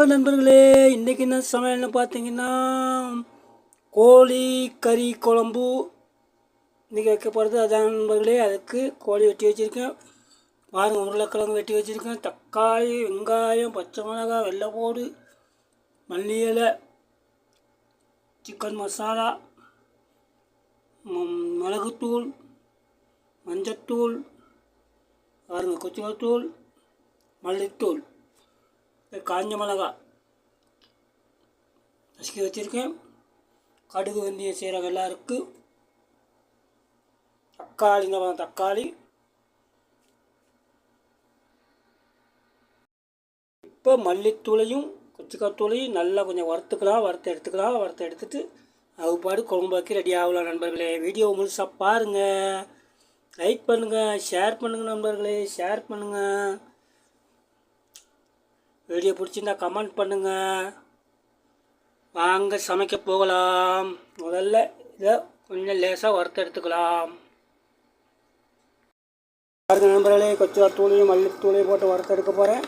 வணக்கம் நண்பர்களே. இன்றைக்கி என்ன சமையல்னு பார்த்தீங்கன்னா கோழி கறி குழம்பு. இன்றைக்கி வைக்க போகிறது அதான் நண்பர்களே. அதுக்கு கோழி வெட்டி வச்சுருக்கேன். பாருங்கள் உருளைக்கிழங்கு வெட்டி வச்சுருக்கேன். தக்காளி வெங்காயம் பச்சை மிளகாய் வெள்ளைப்பூடு மல்லி இலை சிக்கன் மசாலா மிளகுத்தூள் மஞ்சத்தூள் பாருங்கள் கொச்சிமத்தூள் மல்லித்தூள். காஞ்ச மிளகா. நசுக்கி வச்சுருக்கேன். கடுகு வெந்தயம் சீரகம் எல்லாம் இருக்குது தக்காளி இந்த தக்காளி. இப்போ மல்லித்தூளையும் கொச்சிக்காத்தூளையும் நல்லா கொஞ்சம் வறுத்துக்கலாம் வறுத்து எடுத்துக்கலாம் வறுத்து எடுத்துட்டு அது பாடு குழம்பு வைக்க ரெடி ஆகலாம் நண்பர்களே. வீடியோ முழுசாக பாருங்கள் லைக் பண்ணுங்கள் ஷேர் பண்ணுங்கள் நண்பர்களே ஷேர் பண்ணுங்கள் வீடியோ பிடிச்சிருந்தா கமெண்ட் பண்ணுங்கள் வாங்க சமைக்க போகலாம். முதல்ல இதை கொஞ்சம் லேசாக வறுத்தெடுத்துக்கலாம் எடுத்துக்கலாம். நண்பர்களே கொச்சுவா தூளையும் மல்லித்தூளையும் போட்டு வறுத்தெடுக்க போகிறேன்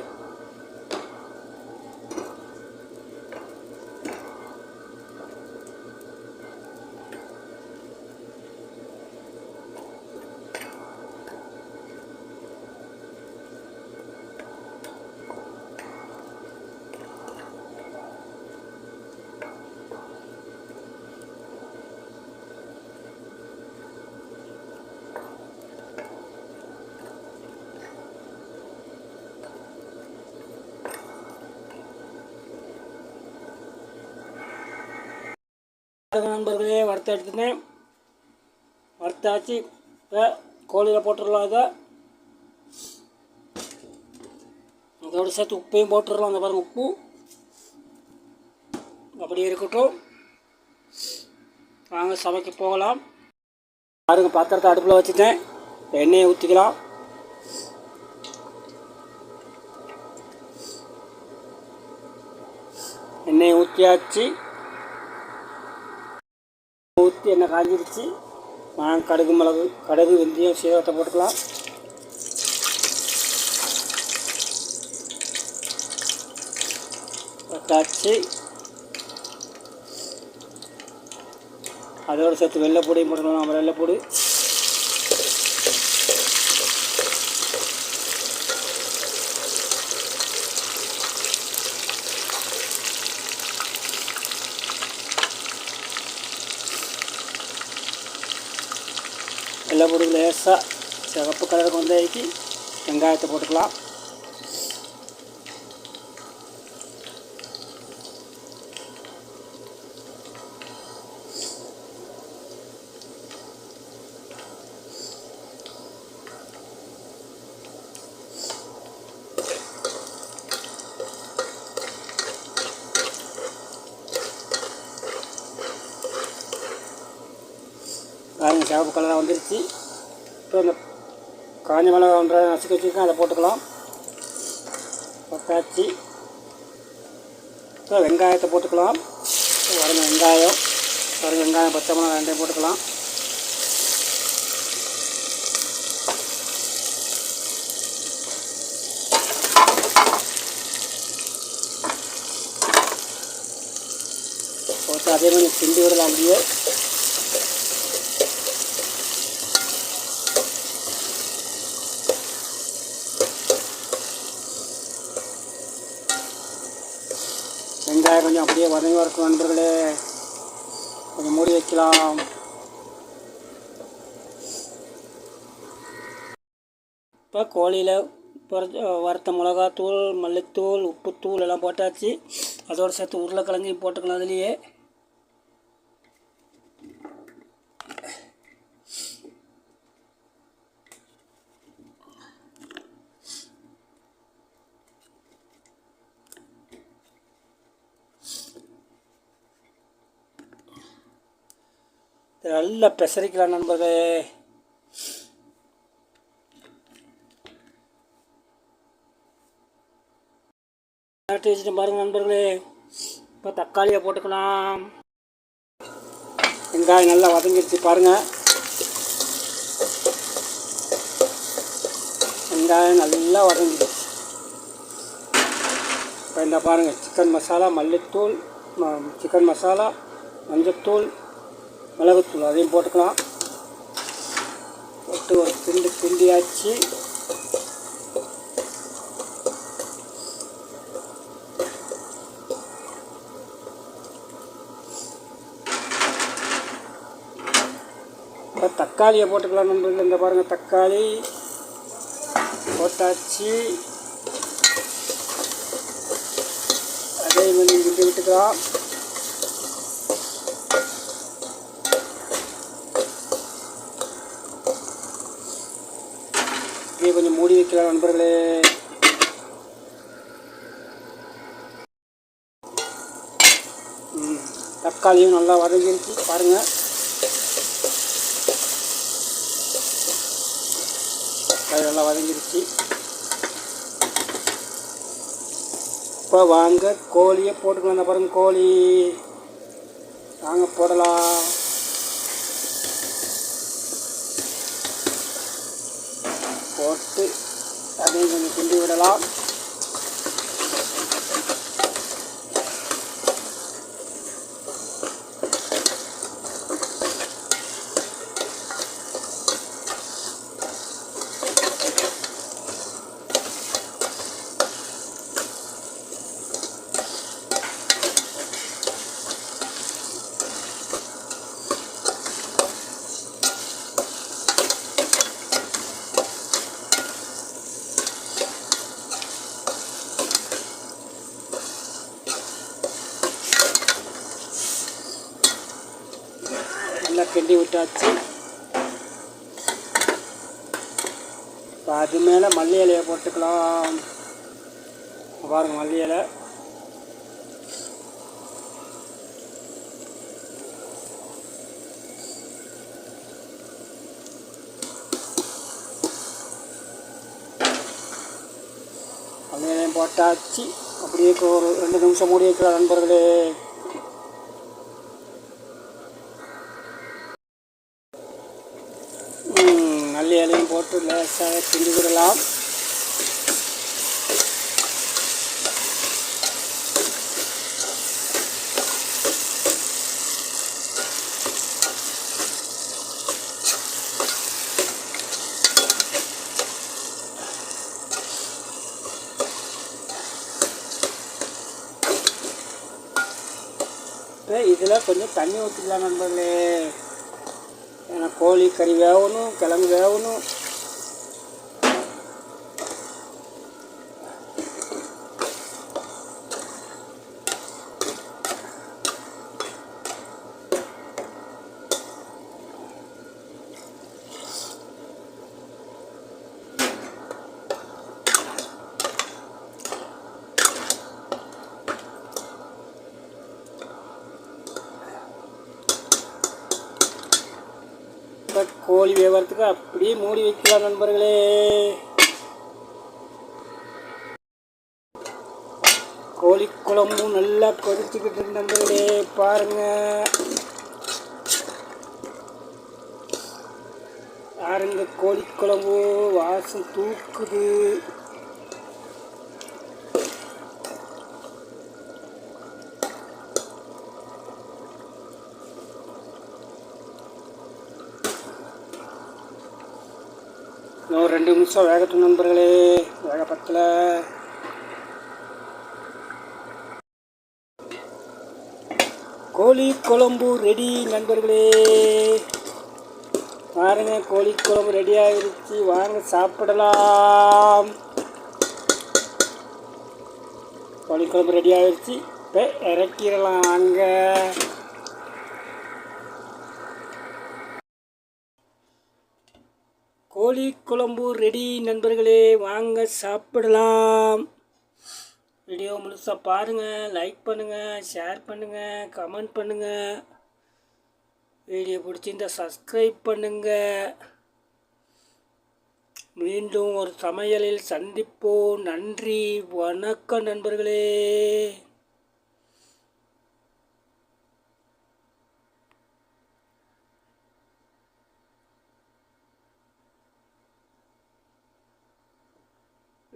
நண்பர்களே வறுத்து எடுத்துட்டேன் வறுத்தாச்சு இப்போ கோழியில் போட்டுடலாம் இதை அதோட சேர்த்து உப்பையும் போட்டுடலாம் அந்த பாருங்க உப்பு. அப்படியே இருக்கட்டும். வாங்க சமைக்க போகலாம். பாருங்க பாத்திரத்தை அடுப்பில் வச்சுட்டேன். எண்ணெயை ஊற்றிக்கலாம் எண்ணெயை ஊற்றியாச்சு ஊற்றி எண்ணெய் காஞ்சிருச்சு. நான் கடுகு மிளகு கடுகு வெந்தயம் சீரகத்தை போட்டுக்கலாம். போட்டாச்சு அதோடு சேர்த்து வெள்ளைப்பொடியும் போட்டுக்கலாம். நம்ம வெள்ளைப்பொடி வெள்ளைப்பொடி லேசாக சிகப்பு கலர் வந்தாக்கி வெங்காயத்தை போட்டுக்கலாம் பாருங்க சிவப்பு கலராக வந்துருச்சு. இப்போ இந்த காஞ்ச மிளகா ஒன்றை நசுக்க வச்சுருக்கேன் அதை போட்டுக்கலாம். பத்தாச்சு இப்போ வெங்காயத்தை போட்டுக்கலாம். வரும் வெங்காயம் வரும் வெங்காயம் பச்சை மிளகா ரெண்டையும் போட்டுக்கலாம். போட்டு அதே மாதிரி கிண்டி விடலாம் அப்படியே வெங்காயம் கொஞ்சம் அப்படியே வதங்கி வரக்கும் நண்பர்களே கொஞ்சம் மூடி வைக்கலாம். இப்போ கோழியில் வறுத்த மிளகாத்தூள் மல்லித்தூள் உப்புத்தூள் எல்லாம் போட்டாச்சு. அதோடு சேர்த்து உருளைக்கிழங்கையும் போட்டுக்கலாம் அதுலேயே. நல்லா பெசரிக்கலாம் நண்பர்களே. வச்சுட்டு பாருங்க நண்பர்களே. இப்போ தக்காளியை போட்டுக்கலாம். வெங்காயம் நல்லா வதங்கிடுச்சு பாருங்கள் வெங்காயம் நல்லா வதங்கிடுச்சு இப்போ இந்த பாருங்கள் சிக்கன் மசாலா மல்லித்தூள் சிக்கன் மசாலா மஞ்சத்தூள் மிளகுத்தூள் அதையும் போட்டுக்கலாம். போட்டு ஒரு திண்டு கிண்டியாச்சு இப்போ தக்காளியை போட்டுக்கலாம் நண்பர்கள். இந்த பாருங்கள் தக்காளி போட்டாச்சு. அதே மாதிரி விட்டு விட்டுக்கலாம். இப்படியே கொஞ்சம் மூடி வைக்கலாம் நண்பர்களே. தக்காளியும் நல்லா வதங்கிருச்சு பாருங்கள் தக்காளி நல்லா வதங்கிருச்சு இப்போ வாங்க கோழியை போட்டுக்கலாம் பாருங்கள் கோழி. வாங்க போடலாம். போட்டு அதையும் கொஞ்சம் கிண்டி விடலாம் விட்டாச்சு இப்போ அது மேலே மல்லி இலையை போட்டுக்கலாம். பாருங்கள் மல்லி இலை. மல்லி இலையும் போட்டாச்சு. அப்படியே ஒரு ரெண்டு நிமிஷம் மூடி வைக்கலாம் நண்பர்களே. மல்லி இலையும் போட்டு லேசாக கிண்டி விடலாம். இதில் கொஞ்சம் தண்ணி ஊற்றிக்கலாம் நண்பர்களே. మన కోಳಿ కరి వేవును కిలం వేవును கோழி வேவறதுக்கு அப்படியே மூடி வைக்கலாம் நண்பர்களே. கோழி குழம்பும் நல்லா கொதிச்சுக்கிட்டு இருக்கு நண்பர்களே பாருங்க. பாருங்க கோழி குழம்பு வாசம் தூக்குது. இன்னும் ஒரு ரெண்டு நிமிஷம் வேகட்டும் நண்பர்களே. வேக பத்தில். கோழி குழம்பு ரெடி நண்பர்களே. பாருங்க கோழி குழம்பு ரெடியாகிருச்சு வாருங்க வாங்க சாப்பிடலாம். கோழி குழம்பு ரெடி ஆகிருச்சு இப்போ இறக்கிடலாம். வாங்க. கோழி குழம்பு ரெடி நண்பர்களே வாங்க சாப்பிடலாம். வீடியோ முழுசாக பாருங்கள் லைக் பண்ணுங்கள் ஷேர் பண்ணுங்கள் கமெண்ட் பண்ணுங்கள் வீடியோ பிடிச்சிருந்தா சப்ஸ்கிரைப் பண்ணுங்கள் மீண்டும் ஒரு சமையலில் சந்திப்போம். நன்றி வணக்கம் நண்பர்களே.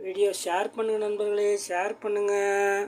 வீடியோ ஷேர் பண்ணுங்கள் நண்பர்களே ஷேர் பண்ணுங்கள்